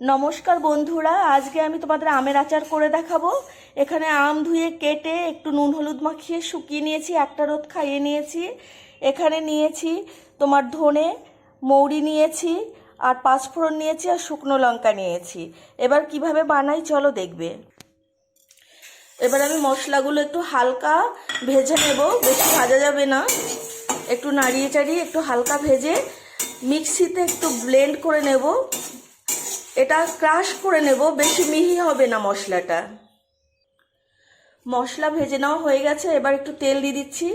নমস্কার বন্ধুরা, আজকে আমি তোমাদের আমের আচার করে দেখাবো। এখানে আম ধুয়ে কেটে একটু নুন হলুদ মাখিয়ে শুকিয়ে নিয়েছি, একটা রোদ খাইয়ে নিয়েছি। এখানে নিয়েছি তোমার ধনে, মৌরি নিয়েছি, আর পাঁচফোড়ন নিয়েছি, আর শুকনো লঙ্কা নিয়েছি। এবার কীভাবে বানাই চলো দেখবে। এবার আমি মশলাগুলো একটু হালকা ভেজে নেব, বেশি ভাজা যাবে না। একটু নাড়িয়ে চাড়িয়ে একটু হালকা ভেজে মিক্সিতে একটু ব্লেন্ড করে নেব। এটা ক্রাশ করে নেব, বেশি মিহি হবে না মশলাটা। মশলা ভেজে নেওয়া হয়ে গেছে, এবার একটু তেল দিয়ে দিচ্ছি।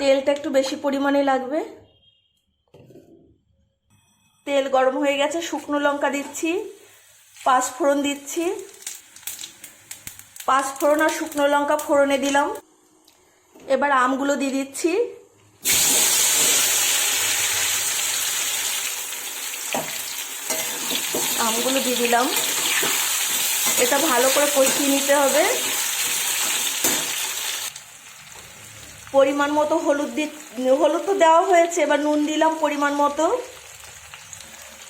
তেলটা একটু বেশি পরিমাণে লাগবে। তেল গরম হয়ে গেছে, শুকনো লঙ্কা দিচ্ছি, পাঁচ ফোড়ন দিচ্ছি। পাঁচ ফোড়ন আর শুকনো লঙ্কা ফোড়নে দিলাম। এবার আমগুলো দিয়ে দিচ্ছি। আমগুলো দিয়ে দিলাম। এটা ভালো করে কষিয়ে নিতে হবে। পরিমাণ মতো হলুদ দি হলুদ তো দেওয়া হয়েছে, এবার নুন দিলাম পরিমাণ মতো।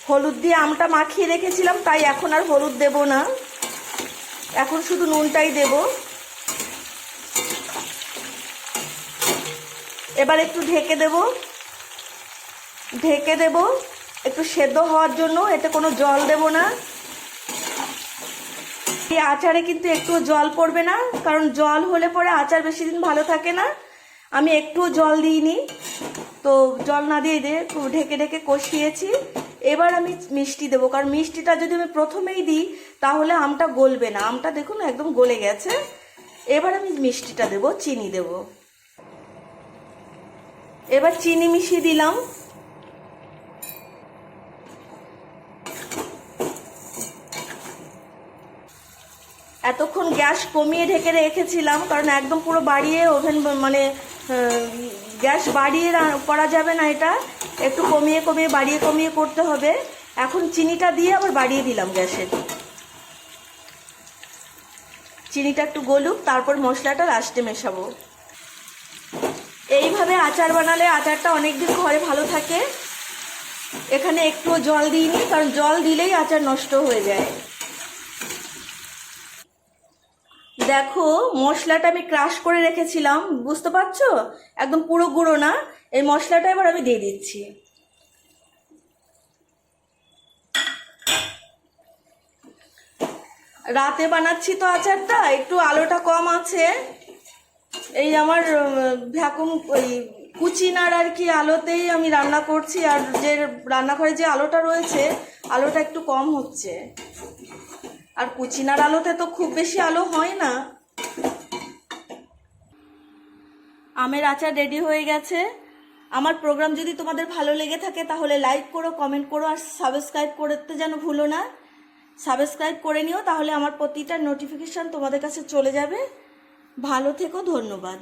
হলুদ দিয়ে আমটা মাখিয়ে রেখেছিলাম, তাই এখন আর হলুদ দেব না। এখন শুধু নুনটাই দেব। এবার একটু ঢেকে দেব। ঢেকে দেব। একটু সেদ্ধ হওয়ার জন্য এতে কোনো জল দেব না। এই আচারে কিন্তু একটু জল পড়বে না, কারণ জল হলে পরে আচার বেশি দিন ভালো থাকে না। আমি একটু জল দিইনি, তো জল না দিয়ে দিয়ে ঢেকে ঢেকে কষিয়েছি। এবার আমি মিষ্টি দেবো, কারণ মিষ্টিটা যদি আমি প্রথমেই দিই, তাহলে আমটা গলবে না। আমটা দেখুন একদম গলে গেছে। এবার আমি মিষ্টিটা দেবো, চিনি দেব। এবার চিনি মিশিয়ে দিলাম। এতক্ষণ গ্যাস কমিয়ে ঢেকে রেখেছিলাম, কারণ একদম পুরো বাড়িয়ে ওভেন মানে গ্যাস বাড়িয়ে করা যাবে না এটা। একটু কমিয়ে কমিয়ে, বাড়িয়ে কমিয়ে করতে হবে। এখন চিনিটা দিয়ে আবার বাড়িয়ে দিলাম গ্যাসের চিনিটা একটু গলুক, তারপর মশলাটা লাস্টে মেশাবো। এইভাবে আচার বানালে আচারটা অনেক দিন ঘরে ভালো থাকে। এখানে একটুও জল দিইনি, কারণ জল দিলেই আচার নষ্ট হয়ে যায়। দেখো, মশলাটা আমি ক্রাশ করে রেখেছিলাম, বুঝতে পারছ? একদম পুরো গুঁড়ো না, এই মশলাটা এবার আমি দিয়ে দিচ্ছি। রাতে বানাচ্ছি তো আচারটা, একটু আলোটা কম আছে। এই আমার ভ্যাকুম, ওই কুচিনার আর কি আলোতেই আমি রান্না করছি, আর যে রান্নাঘরে যে আলোটা রয়েছে, আলোটা একটু কম হচ্ছে। আর কুচিনার আলোতে তো খুব বেশি আলো হয় না। আমের আচার রেডি হয়ে গেছে। আমার প্রোগ্রাম যদি তোমাদের ভালো লেগে থাকে তাহলে লাইক করো কমেন্ট করো আর সাবস্ক্রাইব করতে যেন ভুলো না। সাবস্ক্রাইব করে নিও তাহলে আমার প্রতিটা নোটিফিকেশান তোমাদের কাছে চলে যাবে। ভালো থেকো, ধন্যবাদ।